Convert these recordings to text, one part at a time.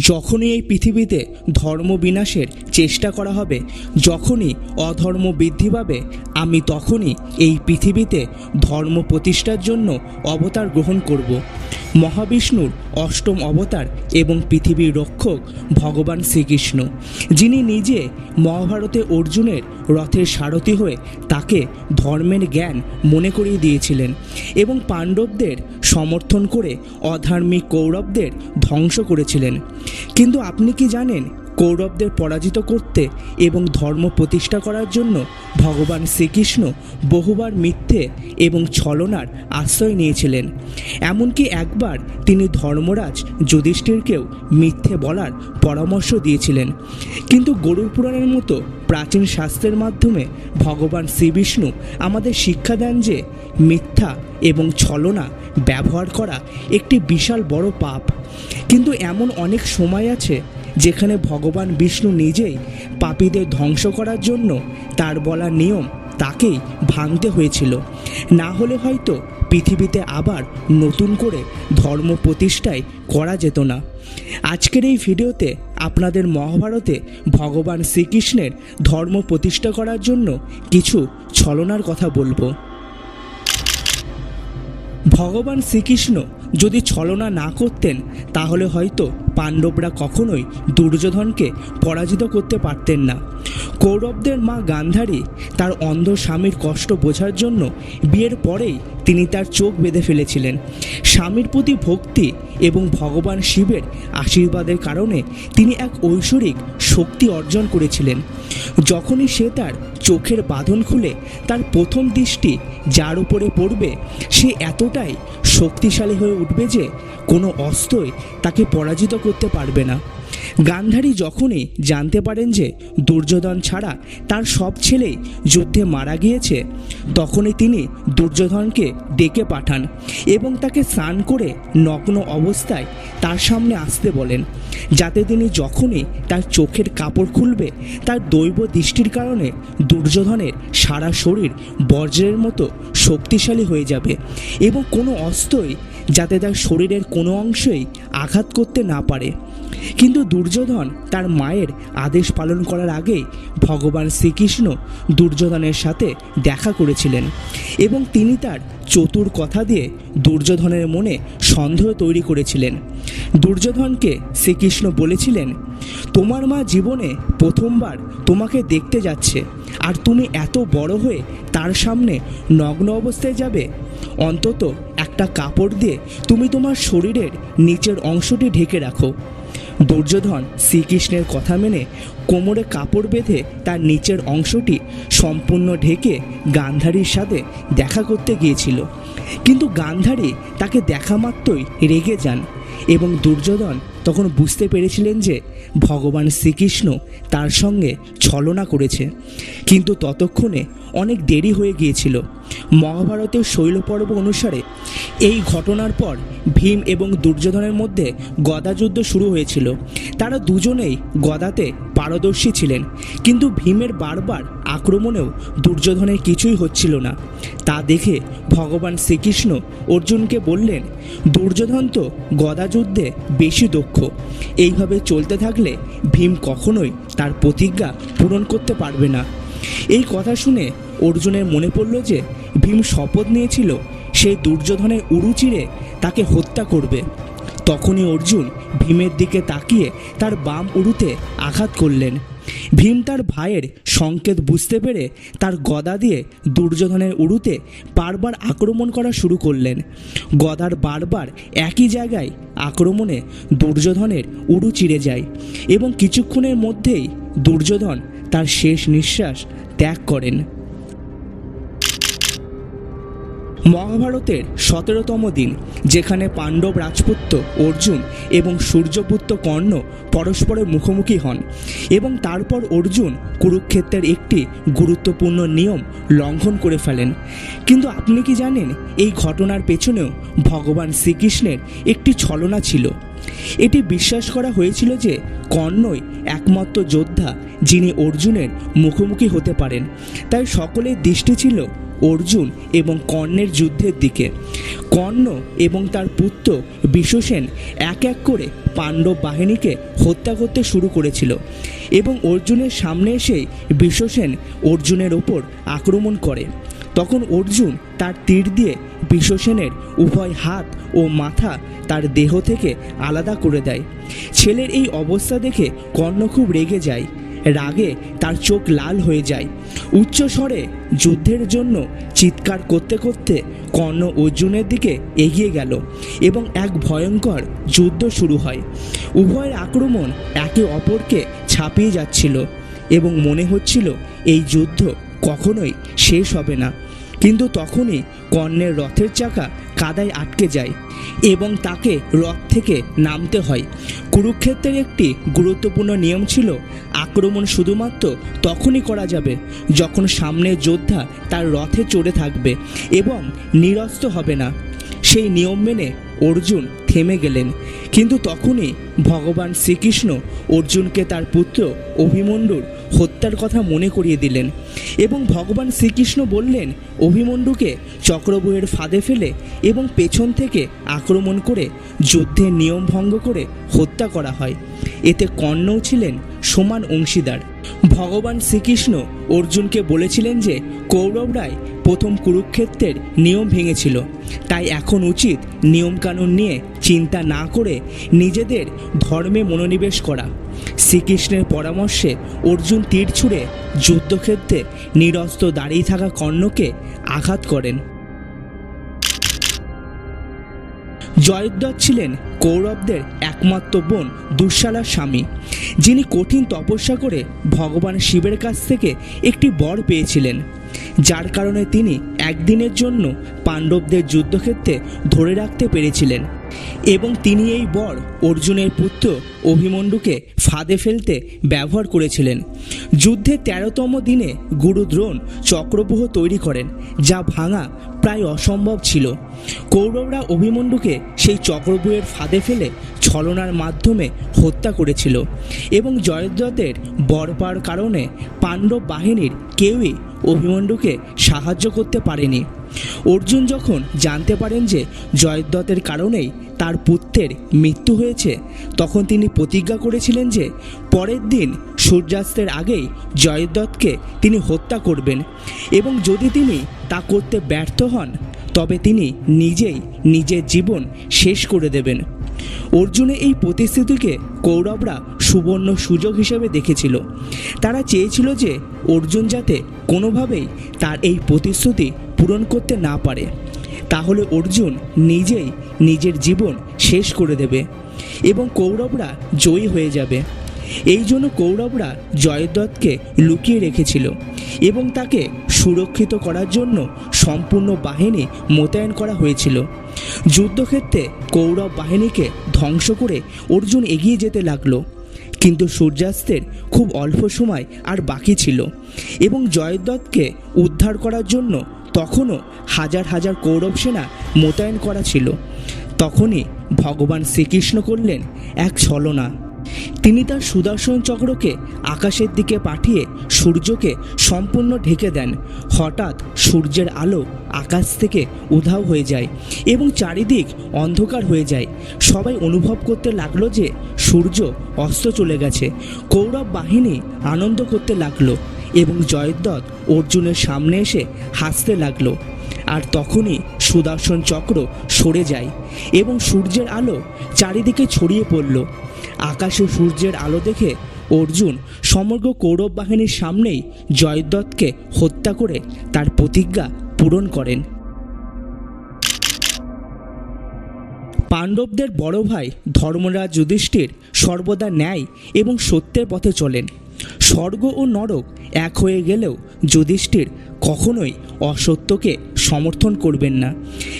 যখনই এই পৃথিবীতে ধর্ম বিনাশের চেষ্টা করা হবে, যখনই অধর্ম বৃদ্ধি পাবে, আমি তখনই এই পৃথিবীতে ধর্ম প্রতিষ্ঠার জন্য অবতার গ্রহণ করব। মহাবিষ্ণুর অষ্টম অবতার এবং পৃথিবীর রক্ষক ভগবান শ্রীকৃষ্ণ, যিনি নিজে মহাভারতে অর্জুনের রথের সারথি হয়ে তাকে ধর্মের জ্ঞান মনে করিয়ে দিয়েছিলেন এবং পাণ্ডবদের সমর্থন করে অধার্মিক কৌরবদের ধ্বংস করেছিলেন। কিন্তু আপনি কি জানেন কৌরবদের পরাজিত করতে এবং ধর্ম প্রতিষ্ঠা করার জন্য ভগবান শ্রীকৃষ্ণ বহুবার মিথ্যে এবং ছলনার আশ্রয় নিয়েছিলেন। এমনকি একবার তিনি ধর্মরাজ যুধিষ্ঠিরকেও মিথ্যে বলার পরামর্শ দিয়েছিলেন। কিন্তু গরুর পুরাণের মতো প্রাচীন শাস্ত্রের মাধ্যমে ভগবান শ্রীবিষ্ণু আমাদের শিক্ষা দেন যে মিথ্যা এবং ছলনা ব্যবহার করা একটি বিশাল বড় পাপ। কিন্তু এমন অনেক সময় আছে যেখানে ভগবান বিষ্ণু নিজেই পাপীদের ধ্বংস করার জন্য তার বলা নিয়ম তাকেই ভাঙতে হয়েছিল। না হলে হয়তো পৃথিবীতে আবার নতুন করে ধর্ম প্রতিষ্ঠায় করা যেত না। আজকের এই ভিডিওতে আপনাদের মহাভারতে ভগবান শ্রীকৃষ্ণের ধর্ম প্রতিষ্ঠা করার জন্য কিছু ছলনার কথা বলব। ভগবান শ্রীকৃষ্ণ যদি ছলনা না করতেন, তাহলে হয়তো পাণ্ডবরা কখনোই দুর্যোধনকে পরাজিত করতে পারতেন না। কৌরবদের মা গান্ধারী তার অন্ধ স্বামীর কষ্ট বোঝার জন্য বিয়ের পরেই তিনি তার চোখ বেঁধে ফেলেছিলেন। স্বামীর প্রতি ভক্তি এবং ভগবান শিবের আশীর্বাদের কারণে তিনি এক ঐশ্বরিক শক্তি অর্জন করেছিলেন। যখনই সে তার চোখের বাঁধন খুলে তার প্রথম দৃষ্টি যার উপরে পড়বে, সে এতটাই শক্তিশালী হয়ে উঠবে যে কোনো অস্ত্রই তাকে পরাজিত করতে পারবে না। গান্ধারী যখনই জানতে পারেন যে দুর্যোধন ছাড়া তার সব ছেলেই যুদ্ধে মারা গিয়েছে, তখনই তিনি দুর্যোধনকে ডেকে পাঠান এবং তাকে স্নান করে নগ্ন অবস্থায় তার সামনে আসতে বলেন। যাতে তিনি যখনই তার চোখের কাপড় খুলবে, তার দৈব দৃষ্টির কারণে দুর্যোধনের সারা শরীর বজ্রের মতো শক্তিশালী হয়ে যাবে এবং কোনো অস্ত্রই যাতে তার শরীরের কোনো অংশই আঘাত করতে না পারে। কিন্তু দুর্যোধন তার মায়ের আদেশ পালন করার আগে ভগবান শ্রীকৃষ্ণ দুর্যোধনের সাথে দেখা করেছিলেন এবং তিনি তার চতুর কথা দিয়ে দুর্যোধনের মনে সন্দেহ তৈরি করেছিলেন। দুর্যোধনকে শ্রীকৃষ্ণ বলেছিলেন, তোমার মা জীবনে প্রথমবার তোমাকে দেখতে যাচ্ছে, আর তুমি এত বড় হয়ে তার সামনে নগ্ন অবস্থায় যাবে। অন্তত একটা কাপড় দিয়ে তুমি তোমার শরীরের নিচের অংশটি ঢেকে রাখো। দুর্যোধন শ্রীকৃষ্ণের কথা মেনে কোমরে কাপড় বেঁধে তার নিচের অংশটি সম্পূর্ণ ঢেকে গান্ধারীর সাথে দেখা করতে গিয়েছিল। কিন্তু গান্ধারী তাকে দেখা মাত্রই রেগে যান এবং দুর্যোধন তখন বুঝতে পেরেছিলেন যে ভগবান শ্রীকৃষ্ণ তার সঙ্গে ছলনা করেছে। কিন্তু ততক্ষণে অনেক দেরি হয়ে গিয়েছিল। মহাভারতের শৈলপর্ব অনুসারে এই ঘটনার পর ভীম এবং দুর্যোধনের মধ্যে গদাযুদ্ধ শুরু হয়েছিল। তারা দুজনেই গদাতে পারদর্শী ছিলেন, কিন্তু ভীমের বারবার আক্রমণেও দুর্যোধনের কিছুই হচ্ছিল না। তা দেখে ভগবান শ্রীকৃষ্ণ অর্জুনকে বললেন, দুর্যোধন তো গদাযুদ্ধে বেশি দক্ষ। এইভাবে চলতে থাকলে ভীম কখনোই তার প্রতিজ্ঞা পূরণ করতে পারবে না। এই কথা শুনে অর্জুনের মনে পড়ল যে ভীম শপথ নিয়েছিল সেই দুর্যোধনের উড়ু চিরে তাকে হত্যা করবে। তখনই অর্জুন ভীমের দিকে তাকিয়ে তার বাম উড়ুতে আঘাত করলেন। ভীম তার ভাইয়ের সংকেত বুঝতে পেরে তার গদা দিয়ে দুর্যোধনের উড়ুতে বারবার আক্রমণ করা শুরু করলেন। গদার বারবার একই জায়গায় আক্রমণে দুর্যোধনের উড়ু চিড়ে যায় এবং কিছুক্ষণের মধ্যেই দুর্যোধন তার শেষ নিঃশ্বাস ত্যাগ করেন। মহাভারতের সতেরোতম দিন, যেখানে পাণ্ডব রাজপুত্র অর্জুন এবং সূর্যপুত্র কর্ণ পরস্পরের মুখোমুখি হন এবং তারপর অর্জুন কুরুক্ষেত্রের একটি গুরুত্বপূর্ণ নিয়ম লঙ্ঘন করে ফেলেন। কিন্তু আপনি কি জানেন, এই ঘটনার পেছনেও ভগবান শ্রীকৃষ্ণের একটি ছলনা ছিল? এটি বিশ্বাস করা হয়েছিল যে কর্ণই একমাত্র যোদ্ধা যিনি অর্জুনের মুখোমুখি হতে পারেন। তাই সকলের দৃষ্টি ছিল অর্জুন এবং কর্ণের যুদ্ধের দিকে। কর্ণ এবং তার পুত্র বিশ্বসেন এক এক করে পাণ্ডব বাহিনীকে হত্যা করতে শুরু করেছিল এবং অর্জুনের সামনে এসেই বিশ্বসেন অর্জুনের ওপর আক্রমণ করে। তখন অর্জুন তার তীর দিয়ে বিশ্বসেনের উভয় হাত ও মাথা তার দেহ থেকে আলাদা করে দেয়। ছেলের এই অবস্থা দেখে কর্ণ খুব রেগে যায়। রাগে তার চোখ লাল হয়ে যায়। উচ্চ স্বরে যুদ্ধের জন্য চিৎকার করতে করতে কর্ণ অর্জুনের দিকে এগিয়ে গেল এবং এক ভয়ঙ্কর যুদ্ধ শুরু হয়। উভয়ের আক্রমণ একে অপরকে ছাপিয়ে যাচ্ছিল এবং মনে হচ্ছিল এই যুদ্ধ কখনোই শেষ হবে না। কিন্তু তখনই কর্ণের রথের চাকা কাদায় আটকে যায় এবং তাকে রথ থেকে নামতে হয়। কুরুক্ষেত্রের একটি গুরুত্বপূর্ণ নিয়ম ছিল, আক্রমণ শুধুমাত্র তখনই করা যাবে যখন সামনের যোদ্ধা তার রথে চড়ে থাকবে এবং নিরস্ত হবে না। সেই নিয়ম মেনে অর্জুন থেমে গেলেন। কিন্তু তখনই ভগবান শ্রীকৃষ্ণ অর্জুনকে তার পুত্র অভিমন্যুর হত্যার কথা মনে করিয়ে দিলেন। এবং ভগবান শ্রীকৃষ্ণ বললেন, অভিমন্যুকে চক্রবুহের ফাঁদে ফেলে এবং পেছন থেকে আক্রমণ করে যুদ্ধের নিয়ম ভঙ্গ করে হত্যা করা হয়। এতে কর্ণও ছিলেন সমান অংশীদার। ভগবান শ্রীকৃষ্ণ অর্জুনকে বলেছিলেন যে কৌরবরাই প্রথম কুরুক্ষেত্রের নিয়ম ভেঙেছিল। তাই এখন উচিত নিয়মকানুন নিয়ে চিন্তা না করে নিজেদের ধর্মে মনোনিবেশ করা। শ্রীকৃষ্ণের পরামর্শে অর্জুন তীর ছুঁড়ে যুদ্ধক্ষেত্রে নিরস্ত দাঁড়িয়ে থাকা কর্ণকে আঘাত করেন। জয়দ্রথ ছিলেন কৌরবদের একমাত্র বোন দুঃশালার স্বামী, যিনি কঠিন তপস্যা করে ভগবান শিবের কাছ থেকে একটি বর পেয়েছিলেন। যার কারণে তিনি একদিনের জন্য পাণ্ডবদের যুদ্ধক্ষেত্রে ধরে রাখতে পেরেছিলেন। এবং তিনি এই বর, অর্জুনের পুত্র অভিমন্ডুকে ফাঁদে ফেলতে ব্যবহার করেছিলেন। যুদ্ধের তেরোতম দিনে গুরু দ্রোণ চক্রব্যূহ তৈরি করেন, যা ভাঙা প্রায় অসম্ভব ছিল। কৌরবরা অভিমন্ডুকে সেই চক্রব্যূহের ফাঁদে ফেলে ছলনার মাধ্যমে হত্যা করেছিল এবং জয়দ্রথের বর পাওয়ার কারণে পাণ্ডব বাহিনীর কেউই অভিমন্ডুকে সাহায্য করতে পারেনি। অর্জুন যখন জানতে পারেন যে জয়দ্রথের কারণেই তার পুত্রের মৃত্যু হয়েছে, তখন তিনি প্রতিজ্ঞা করেছিলেন যে পরের দিন সূর্যাস্তের আগেই জয়দ্রথকে তিনি হত্যা করবেন এবং যদি তিনি তা করতে ব্যর্থ হন, তবে তিনি নিজেই নিজের জীবন শেষ করে দেবেন। অর্জুনের এই প্রতিশ্রুতিকে কৌরবরা সুবর্ণ সুযোগ হিসেবে দেখেছিল। তারা চেয়েছিল যে অর্জুন যাতে কোনোভাবেই তার এই প্রতিশ্রুতি পূরণ করতে না পারে। তাহলে অর্জুন নিজেই নিজের জীবন শেষ করে দেবে এবং কৌরবরা জয়ী হয়ে যাবে। এই জন্য কৌরবরা জয়দ্রথকে লুকিয়ে রেখেছিল এবং তাকে সুরক্ষিত করার জন্য সম্পূর্ণ বাহিনী মোতায়েন করা হয়েছিল। যুদ্ধক্ষেত্রে কৌরব বাহিনীকে ধ্বংস করে অর্জুন এগিয়ে যেতে লাগল। কিন্তু সূর্যাস্তের খুব অল্প সময় আর বাকি ছিল এবং জয়দত্তকে উদ্ধার করার জন্য তখনও হাজার হাজার কৌরব সেনা মোতায়েন করা ছিল। তখনই ভগবান শ্রীকৃষ্ণ করলেন এক ছলনা। তিনি তার সুদর্শন চক্রকে আকাশের দিকে পাঠিয়ে সূর্যকে সম্পূর্ণ ঢেকে দেন। হঠাৎ সূর্যের আলো আকাশ থেকে উধাও হয়ে যায় এবং চারিদিক অন্ধকার হয়ে যায়। সবাই অনুভব করতে লাগল যে সূর্য অস্ত চলে গেছে। কৌরব বাহিনী আনন্দ করতে লাগল এবং জয়দ্রথ অর্জুনের সামনে এসে হাসতে লাগল। আর তখনই সুদর্শন চক্র সরে যায় এবং সূর্যের আলো চারিদিকে ছড়িয়ে পড়ল। আকাশে সূর্যের আলো দেখে অর্জুন সমগ্র কৌরব বাহিনীর সামনেই জয়দ্রথকে হত্যা করে তার প্রতিজ্ঞা পূরণ করেন। পাণ্ডবদের বড় ভাই ধর্মরাজ যুধিষ্ঠির সর্বদা ন্যায় এবং সত্যের পথে চলেন। স্বর্গ ও নরক এক হয়ে গেলেও যুধিষ্ঠির কখনোই অসত্যকে সমর্থন করবেন না।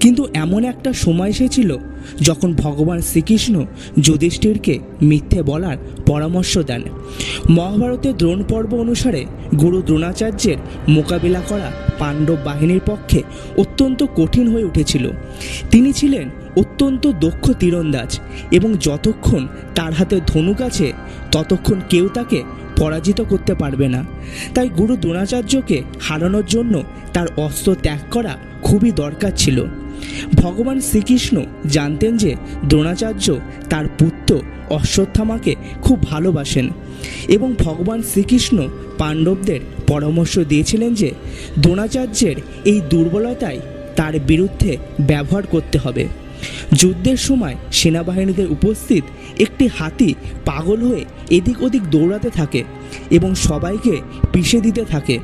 কিন্তু এমন একটা সময় এসেছিল যখন ভগবান শ্রীকৃষ্ণ যুধিষ্ঠিরকে মিথ্যে বলার পরামর্শ দেন। মহাভারতের দ্রোণ পর্ব অনুসারে গুরু দ্রোণাচার্যের মোকাবিলা করা পাণ্ডব বাহিনীর পক্ষে অত্যন্ত কঠিন হয়ে উঠেছিল। তিনি ছিলেন অত্যন্ত দক্ষ তীরন্দাজ এবং যতক্ষণ তার হাতে ধনুক আছে, ততক্ষণ কেউ তাকে পরাজিত করতে পারবে না। তাই গুরু দ্রোণাচার্যকে হারানোর জন্য তার অস্ত্র ত্যাগ করা খুবই দরকার ছিল। ভগবান শ্রীকৃষ্ণ জানতেন যে দ্রোণাচার্য তার পুত্র অশ্বত্থামাকে খুব ভালোবাসেন এবং ভগবান শ্রীকৃষ্ণ পাণ্ডবদের পরামর্শ দিয়েছিলেন যে দ্রোণাচার্যের এই দুর্বলতায় তার বিরুদ্ধে ব্যবহার করতে হবে। যুদ্ধের সময় সেনাবাহিনীদের উপস্থিত একটি হাতি পাগল হয়ে এদিক ওদিক দৌড়াতে থাকে এবং সবাইকে পিষে দিতে থাকে।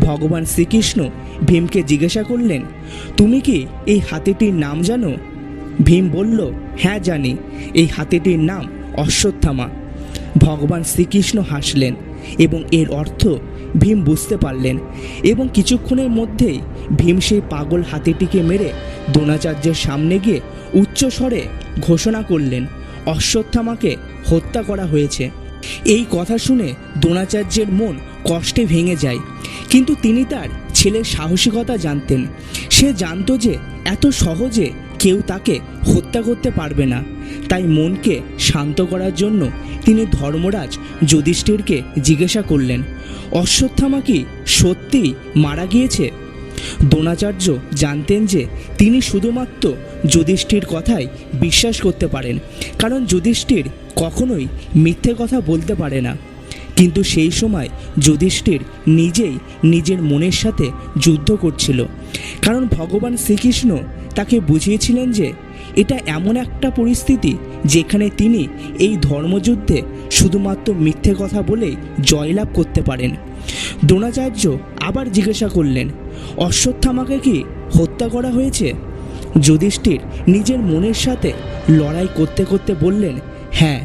ভগবান শ্রীকৃষ্ণ ভীমকে জিজ্ঞাসা করলেন, তুমি কি এই হাতিটির নাম জানো? ভীম বলল হ্যাঁ জানি। এই হাতিটির নাম অশ্বত্থামা। ভগবান শ্রীকৃষ্ণ হাসলেন। এবং এর অর্থ ভীম বুঝতে পারলেন এবং কিছুক্ষণের মধ্যেই ভীম সেই পাগল হাতিটিকে মেরে দ্রোণাচার্যের সামনে গিয়ে উচ্চস্বরে ঘোষণা করলেন, অশ্বত্থামাকে হত্যা করা হয়েছে। এই কথা শুনে দ্রোণাচার্যের মন কষ্টে ভেঙে যায়, কিন্তু তিনি তার ছেলের সাহসিকতা জানতেন। সে জানতো যে এত সহজে কেউ তাকে হত্যা করতে পারবে না। তাই মনকে শান্ত করার জন্য তিনি ধর্মরাজ যুধিষ্ঠিরকে জিজ্ঞাসা করলেন, অশ্বত্থামা কি সত্যিই মারা গিয়েছে? দ্রোণাচার্য জানতেন যে তিনি শুধুমাত্র যুধিষ্ঠির কথাই বিশ্বাস করতে পারেন, কারণ যুধিষ্ঠির কখনোই মিথ্যে কথা বলতে পারে না। কিন্তু সেই সময় যুধিষ্ঠির নিজেই নিজের মনের সাথে যুদ্ধ করছিল। কারণ ভগবান শ্রীকৃষ্ণ তাকে বুঝিয়েছিলেন যে এটা এমন একটা পরিস্থিতি যেখানে তিনি এই ধর্মযুদ্ধে শুধুমাত্র মিথ্যে কথা বলেই জয়লাভ করতে পারেন। দ্রোণাচার্য আবার জিজ্ঞাসা করলেন, অশ্বত্থামাকে কি হত্যা করা হয়েছে? যুধিষ্ঠির নিজের মনের সাথে লড়াই করতে করতে বললেন হ্যাঁ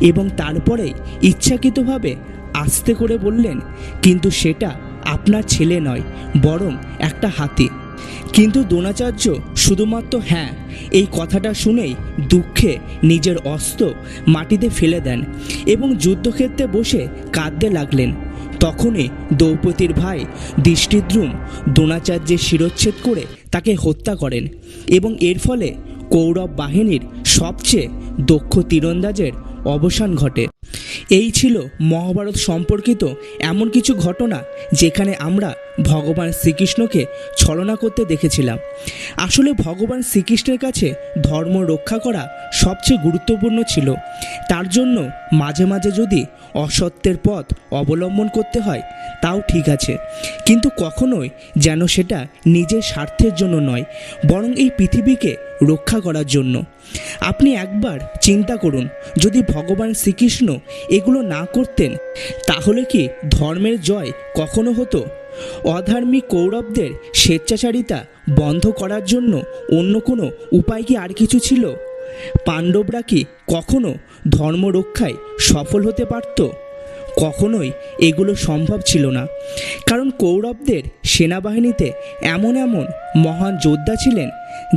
এবং তারপরেই ইচ্ছাকৃতভাবে আস্তে করে বললেন, কিন্তু সেটা আপনার ছেলে নয়, বরং একটা হাতি। কিন্তু দ্রোণাচার্য শুধুমাত্র হ্যাঁ এই কথাটা শুনেই দুঃখে নিজের অস্ত্র মাটিতে ফেলে দেন এবং যুদ্ধক্ষেত্রে বসে কাঁদতে লাগলেন। তখনই দ্রৌপদীর ভাই দৃষ্টিদ্রুম দ্রোণাচার্যের শিরচ্ছেদ করে তাকে হত্যা করেন এবং এর ফলে কৌরব বাহিনীর সবচেয়ে দক্ষ তীরন্দাজের অবসান ঘটে। এই ছিল মহাভারত সম্পর্কিত এমন কিছু ঘটনা যেখানে আমরা ভগবান শ্রীকৃষ্ণকে ছলনা করতে দেখেছিলাম। আসলে ভগবান শ্রীকৃষ্ণের কাছে ধর্ম রক্ষা করা সবচেয়ে গুরুত্বপূর্ণ ছিল। তার জন্য মাঝে মাঝে যদি অসত্যের পথ অবলম্বন করতে হয়, তাও ঠিক আছে। কিন্তু কখনোই যেন সেটা নিজের স্বার্থের জন্য নয়, বরং এই পৃথিবীকে রক্ষা করার জন্য। আপনি একবার চিন্তা করুন, যদি ভগবান শ্রীকৃষ্ণ এগুলো না করতেন, তাহলে কি ধর্মের জয় কখনো হতো? অধার্মিক কৌরবদের স্বেচ্ছাচারিতা বন্ধ করার জন্য অন্য কোনো উপায় কি আর কিছু ছিল? পাণ্ডবরা কি কখনো ধর্ম রক্ষায় সফল হতে পারত? কখনোই এগুলো সম্ভব ছিল না। কারণ কৌরবদের সেনাবাহিনীতে এমন এমন মহান যোদ্ধা ছিলেন,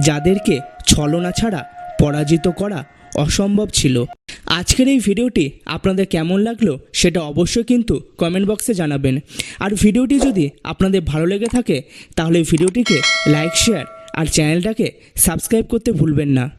যাদেরকে ছলনা ছাড়া পরাজিত করা অসম্ভব ছিল। আজকের এই ভিডিওটি আপনাদের কেমন লাগল সেটা অবশ্যই কিন্তু কমেন্ট বক্সে জানাবেন। আর ভিডিওটি যদি আপনাদের ভালো লেগে থাকে, তাহলে ভিডিওটিকে লাইক শেয়ার আর চ্যানেলটাকে সাবস্ক্রাইব করতে ভুলবেন না।